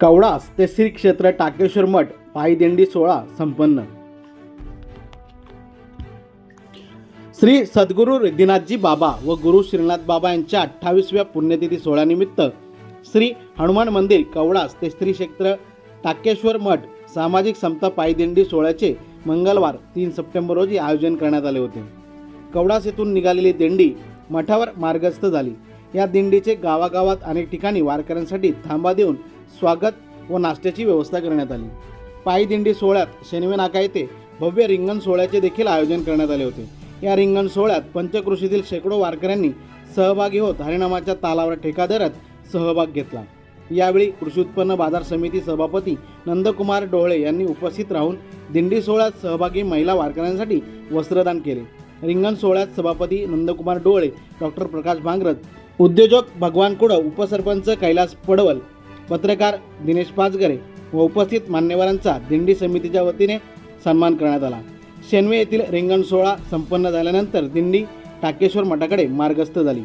कवडास ते श्री क्षेत्र टाकेश्वर मठ पायदिंडी सोहळा संपन्न. श्री सद्गुरू रिद्धिनाथजी बाबा व गुरु श्रीनाथ बाबा यांच्या अठ्ठावीसव्या पुण्यतिथी सोहळ्यानिमित्त श्री हनुमान मंदिर कवडास ते श्री क्षेत्र टाकेश्वर मठ सामाजिक समता पायदिंडी सोहळ्याचे मंगळवार तीन सप्टेंबर रोजी आयोजन करण्यात आले होते. कवडास येथून निघालेली दिंडी मठावर मार्गस्थ झाली. या दिंडीचे गावागावात अनेक ठिकाणी वारकऱ्यांसाठी थांबा देऊन स्वागत व नाश्त्याची व्यवस्था करण्यात आली. पायी दिंडी सोहळ्यात शनिवे नाका येथे भव्य रिंगण सोहळ्याचे देखील आयोजन करण्यात आले होते. या रिंगण सोहळ्यात पंचकृषीतील शेकडो वारकऱ्यांनी सहभागी होत हरिनामाच्या तालावर ठेका धरत सहभाग घेतला. यावेळी कृषी उत्पन्न बाजार समिती सभापती नंदकुमार डोळे यांनी उपस्थित राहून दिंडी सोहळ्यात सहभागी महिला वारकऱ्यांसाठी वस्त्रदान केले. रिंगण सोहळ्यात सभापती नंदकुमार डोळे डॉक्टर प्रकाश भांगरत उद्योजक भगवान कुडव उपसरपंच कैलास पडवल पत्रकार दिनेश पाचगरे व उपस्थित मान्यवरांचा दिंडी समितीच्या वतीने सन्मान करण्यात आला. शेनवे येथील रिंगण सोहळा संपन्न झाल्यानंतर दिंडी टाकेश्वर मठाकडे मार्गस्थ झाली.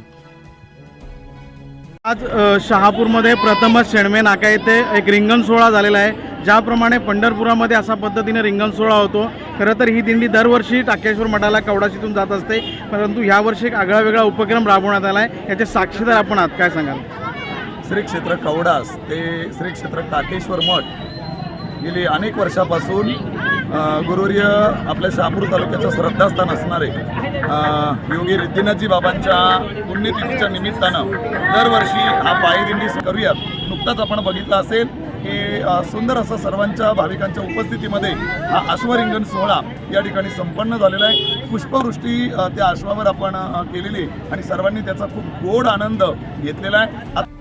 आज शहापूरमध्ये प्रथमच शेणवे नाका येथे एक रिंगण सोहळा झालेला आहे. ज्याप्रमाणे पंढरपुरामध्ये अशा पद्धतीने रिंगण सोहळा होतो. खरं तर ही दिंडी दरवर्षी टाकेश्वर मठाला कवडाशीतून जात असते. परंतु ह्यावर्षी एक आगळा वेगळा उपक्रम राबवण्यात आला आहे याचे साक्षीदार आपण आज काय सांगाल? श्री क्षेत्र कवडास ते श्री क्षेत्र टाकेश्वर मठ गेली अनेक वर्षापासून गुरुर्य आपल्या शहापूर तालुक्याचं श्रद्धास्थान असणारे योगी रिद्धिनाथजी बाबांच्या पुण्यतिथीच्या निमित्तानं दरवर्षी हा पायदिंडी करूयात. नुकताच आपण बघितलं असेल की सुंदर असं सर्वांच्या भाविकांच्या उपस्थितीमध्ये हा अश्वरिंगण सोहळा या ठिकाणी संपन्न झालेला आहे. पुष्पवृष्टी त्या अश्वावर आपण केलेली आणि सर्वांनी त्याचा खूप गोड आनंद घेतलेला आहे.